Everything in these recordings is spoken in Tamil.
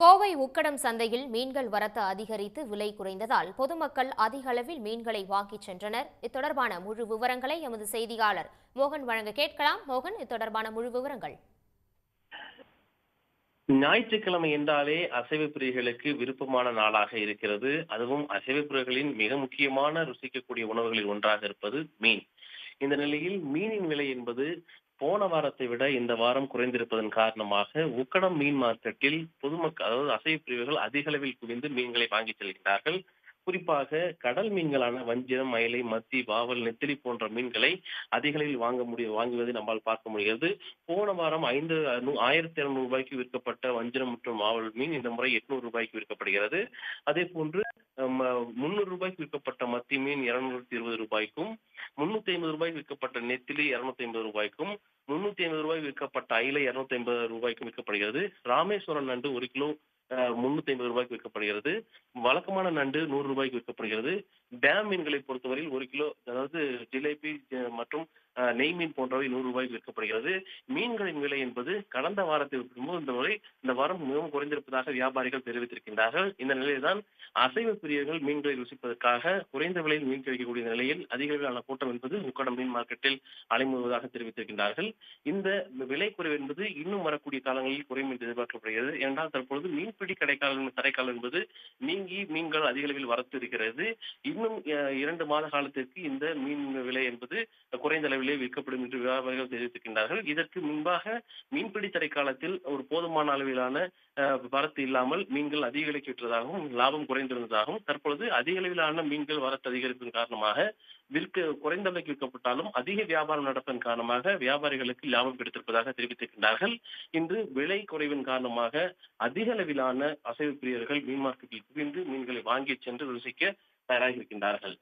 கோவை உக்கடம் சந்தையில் மீன்கள் வரத்து அதிகரித்து விலை குறைந்ததால் பொதுமக்கள் அதிக அளவில் மீன்களை வாங்கிச் சென்றனர். இத்தொடர்பான முழு விவரங்களை எமது செய்தியாளர் மோகன் வழங்க கேட்கலாம். மோகன் இத்தொடர்பான முழு விவரங்கள். ஞாயிற்றுக்கிழமை என்றாலே அசைவ பிரியர்களுக்கு விருப்பமான நாளாக இருக்கிறது. அதுவும் அசைவ பிரியர்களின் மிக முக்கியமான ருசிக்கக்கூடிய உணவுகளில் ஒன்றாக இருப்பது மீன். இந்த நிலையில் மீனின் விலை என்பது போன வாரத்தை விட இந்த வாரம் குறைந்திருப்பதன் காரணமாக உக்கடம் மீன் மார்க்கெட்டில் பொதுமக்கள் அதாவது அசைவு பிரிவுகள் அதிக அளவில் குவிந்து மீன்களை வாங்கி செல்கிறார்கள் குறிப்பாக கடல் மீன்களான வஞ்சிரம் மயிலை மத்தி வாவல் நெத்திலி போன்ற மீன்களை அதிக அளவில் வாங்க முடியும் வாங்குவதை நம்மால் பார்க்க முடிகிறது. போன வாரம் ஐந்து ஆயிரத்தி இருநூறு ரூபாய்க்கு விற்கப்பட்ட வஞ்சிரம் மற்றும் மாவல் மீன் இந்த முறை எட்நூறு ரூபாய்க்கு விற்கப்படுகிறது. அதே போன்று முன்னூறு ரூபாய்க்கு விற்கப்பட்ட மத்தி மீன் இருநூத்தி இருபது ரூபாய்க்கும் முன்னூத்தி ஐம்பது ரூபாய்க்கு விற்கப்பட்ட நெத்திலி இருநூத்தி ஐம்பது ரூபாய்க்கும் முன்னூத்தி ஐம்பது ரூபாய்க்கு விற்கப்பட்ட ஐலை இருநூத்தி ஐம்பது ரூபாய்க்கும் விற்கப்படுகிறது. ராமேஸ்வரம் நண்டு ஒரு கிலோ முன்னூத்தி ஐம்பது ரூபாய்க்கு விற்கப்படுகிறது. வழக்கமான நண்டு நூறு ரூபாய்க்கு விற்கப்படுகிறது. டேம் மீன்களை பொறுத்தவரையில் ஒரு கிலோ அதாவது ஜிலேபி மற்றும் நெய் மீன் போன்றவை நூறு ரூபாய்க்கு விற்கப்படுகிறது. மீன்களின் விலை என்பது கடந்த வாரத்தை ஒப்பிடும்போது இந்த முறை இந்த வாரம் மிகவும் குறைந்திருப்பதாக வியாபாரிகள் தெரிவித்திருக்கின்றார்கள். இந்த நிலையில்தான் அசைவ பிரியர்கள் மீன்களை ருசிப்பதற்காக குறைந்த விலையில் மீன் கிடைக்கக்கூடிய நிலையில் அதிக அளவிலான கூட்டம் என்பது உக்கடம் மீன் மார்க்கெட்டில் அலைமுறுவதாக தெரிவித்திருக்கின்றார்கள். இந்த விலை குறைவு என்பது இன்னும் வரக்கூடிய காலங்களில் குறையும் என்று எதிர்பார்க்கப்படுகிறது. ஏனென்றால் தற்பொழுது மீன்பிடி கடைக்காலம் தடைக்காலம் என்பது நீங்கி மீன்கள் அதிக அளவில் வரத்து இருக்கிறது. இன்னும் இரண்டு மாத காலத்திற்கு இந்த மீன் விலை என்பது குறைந்த அளவிலே விற்கப்படும் என்று வியாபாரிகள் தெரிவித்திருக்கின்றார்கள். இதற்கு முன்பாக மீன்பிடி தடை காலத்தில் ஒரு போதுமான அளவிலான வரத்து இல்லாமல் மீன்கள் அதிக விலைக்கு விற்றதாகவும் லாபம் குறைந்திருந்ததாகவும் தற்பொழுது அதிக அளவிலான மீன்கள் வரத்து அதிகரிப்பின் காரணமாக விற்க குறைந்த விலைக்கு விற்கப்பட்டாலும் அதிக வியாபாரம் நடப்பதன் காரணமாக வியாபாரிகளுக்கு லாபம் கிடைத்திருப்பதாக தெரிவித்திருக்கின்றார்கள். இன்று விலை குறைவின் காரணமாக அதிக அளவிலான அசைவு பிரியர்கள் மீன் மார்க்கெட்டில் குவிந்து மீன்களை வாங்கி சென்று ருசிக்க தயாராகி இருக்கின்றார்கள்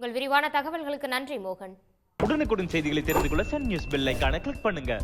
உங்கள் விரிவான தகவல்களுக்கு நன்றி மோகன். உடனுக்குடன் செய்திகளை தெரிந்து கொள்ள சன் நியூஸ் பெல் ஐகானை கிளிக் பண்ணுங்க.